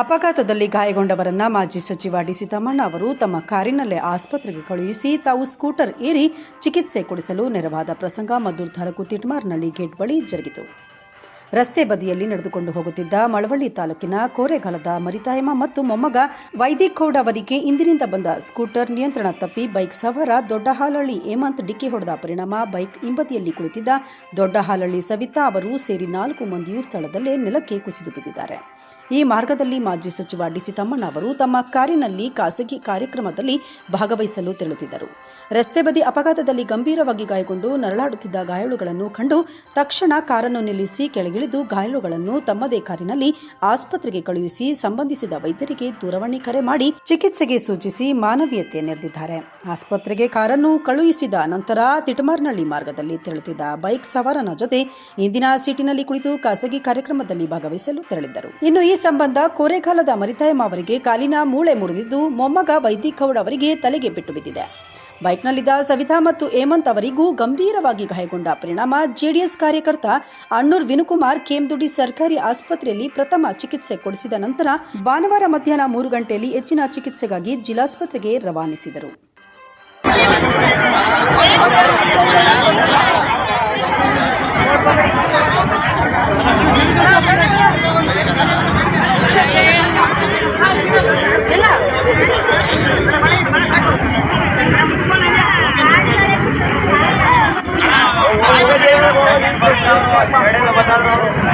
ಅಪಘಾತದಲ್ಲಿ ಗಾಯಗೊಂಡವರನ್ನ ಮಾಜಿ ಸಚಿವ ಡಿಸಿ ತಮ್ಮಣ್ಣ ಅವರು ತಮ್ಮ ಕಾರಿನಲ್ಲೇ ಆಸ್ಪತ್ರೆಗೆ ಕಳುಹಿಸಿ ತಾವು ಸ್ಕೂಟರ್ ಏರಿ ಚಿಕಿತ್ಸೆ ಕೊಡಿಸಲು ನೆರವಾದ ಪ್ರಸಂಗ ಮದ್ದೂರು ತಾಲೂಕು ತಿಟ್ಮಾರ್ನಳ್ಳಿ ಗೇಟ್ ಬಳಿ ಜರುಗಿತು. ರಸ್ತೆ ಬದಿಯಲ್ಲಿ ನಡೆದುಕೊಂಡು ಹೋಗುತ್ತಿದ್ದ ಮಳವಳ್ಳಿ ತಾಲೂಕಿನ ಕೋರೆಗಾಲದ ಮರಿತಾಯಮ್ಮ ಮತ್ತು ಮೊಮ್ಮಗ ವೈದಿಖೌಡ್ ಅವರಿಗೆ ಇಂದಿನಿಂದ ಬಂದ ಸ್ಕೂಟರ್ ನಿಯಂತ್ರಣ ತಪ್ಪಿ ಬೈಕ್ ಸವಾರ ದೊಡ್ಡಹಾಲಹಳ್ಳಿ ಹೇಮಂತ್ ಡಿಕ್ಕಿ ಹೊಡೆದ ಪರಿಣಾಮ ಬೈಕ್ ಹಿಂಬದಿಯಲ್ಲಿ ಕುಳಿತಿದ್ದ ದೊಡ್ಡಹಾಲಹಳ್ಳಿ ಸವಿತಾ ಅವರು ಸೇರಿ ನಾಲ್ಕು ಮಂದಿಯೂ ಸ್ಥಳದಲ್ಲೇ ನೆಲಕ್ಕೆ ಕುಸಿದು ಬಿದ್ದಿದ್ದಾರೆ. ಈ ಮಾರ್ಗದಲ್ಲಿ ಮಾಜಿ ಸಚಿವ ಡಿಸಿ ತಮ್ಮಣ್ಣ ಅವರು ತಮ್ಮ ಕಾರಿನಲ್ಲಿ ಖಾಸಗಿ ಕಾರ್ಯಕ್ರಮದಲ್ಲಿ ಭಾಗವಹಿಸಲು ತೆರಳುತ್ತಿದ್ದರು. ರಸ್ತೆ ಬದಿ ಅಪಘಾತದಲ್ಲಿ ಗಂಭೀರವಾಗಿ ಗಾಯಗೊಂಡು ನರಳಾಡುತ್ತಿದ್ದ ಗಾಯಾಳುಗಳನ್ನು ಕಂಡು ತಕ್ಷಣ ಕಾರನ್ನು ನಿಲ್ಲಿಸಿ ಕೆಳಗಿಳಿದು ಗಾಯಾಳುಗಳನ್ನು ತಮ್ಮದೇ ಕಾರಿನಲ್ಲಿ ಆಸ್ಪತ್ರೆಗೆ ಕಳುಹಿಸಿ ಸಂಬಂಧಿಸಿದ ವೈದ್ಯರಿಗೆ ದೂರವಾಣಿ ಕರೆ ಮಾಡಿ ಚಿಕಿತ್ಸೆಗೆ ಸೂಚಿಸಿ ಮಾನವೀಯತೆ ನೆರೆದಿದ್ದಾರೆ. ಆಸ್ಪತ್ರೆಗೆ ಕಾರನ್ನು ಕಳುಹಿಸಿದ ನಂತರ ತಿಟಮಾರ್ನಳ್ಳಿ ಮಾರ್ಗದಲ್ಲಿ ತೆರಳುತ್ತಿದ್ದ ಬೈಕ್ ಸವಾರನ ಜೊತೆ ಇಂದಿನ ಸೀಟಿನಲ್ಲಿ ಕುಳಿತು ಖಾಸಗಿ ಕಾರ್ಯಕ್ರಮದಲ್ಲಿ ಭಾಗವಹಿಸಲು ತೆರಳಿದ್ದರು. ಇನ್ನು ಈ ಸಂಬಂಧ ಕೋರೆಗಾಲದ ಮರಿತಾಯಮ್ಮ ಅವರಿಗೆ ಕಾಲಿನ ಮೂಳೆ ಮುರಿದಿದ್ದು ಮೊಮ್ಮಗ ವೈದ್ಯಗೌಡ ಅವರಿಗೆ ತಲೆಗೆ ಬಿಟ್ಟು ಬಿದ್ದಿದೆ. ಬೈಕ್ನಲ್ಲಿದ್ದ ಸವಿತಾ ಮತ್ತು ಹೇಮಂತ್ ಅವರಿಗೂ ಗಂಭೀರವಾಗಿ ಗಾಯಗೊಂಡ ಪರಿಣಾಮ ಜೆಡಿಎಸ್ ಕಾರ್ಯಕರ್ತ ಅಣ್ಣೂರ್ ವಿನುಕುಮಾರ್ ಕೇಮ್ದುಡಿ ಸರ್ಕಾರಿ ಆಸ್ಪತ್ರೆಯಲ್ಲಿ ಪ್ರಥಮ ಚಿಕಿತ್ಸೆ ಕೊಡಿಸಿದ ನಂತರ ಭಾನುವಾರ ಮಧ್ಯಾಹ್ನ ಮೂರು ಗಂಟೆಯಲ್ಲಿ ಹೆಚ್ಚಿನ ಚಿಕಿತ್ಸೆಗಾಗಿ ಜಿಲ್ಲಾಸ್ಪತ್ರೆಗೆ ರವಾನಿಸಿದರು. ಮಾಡಿ ಬೇಡ ಬಂದ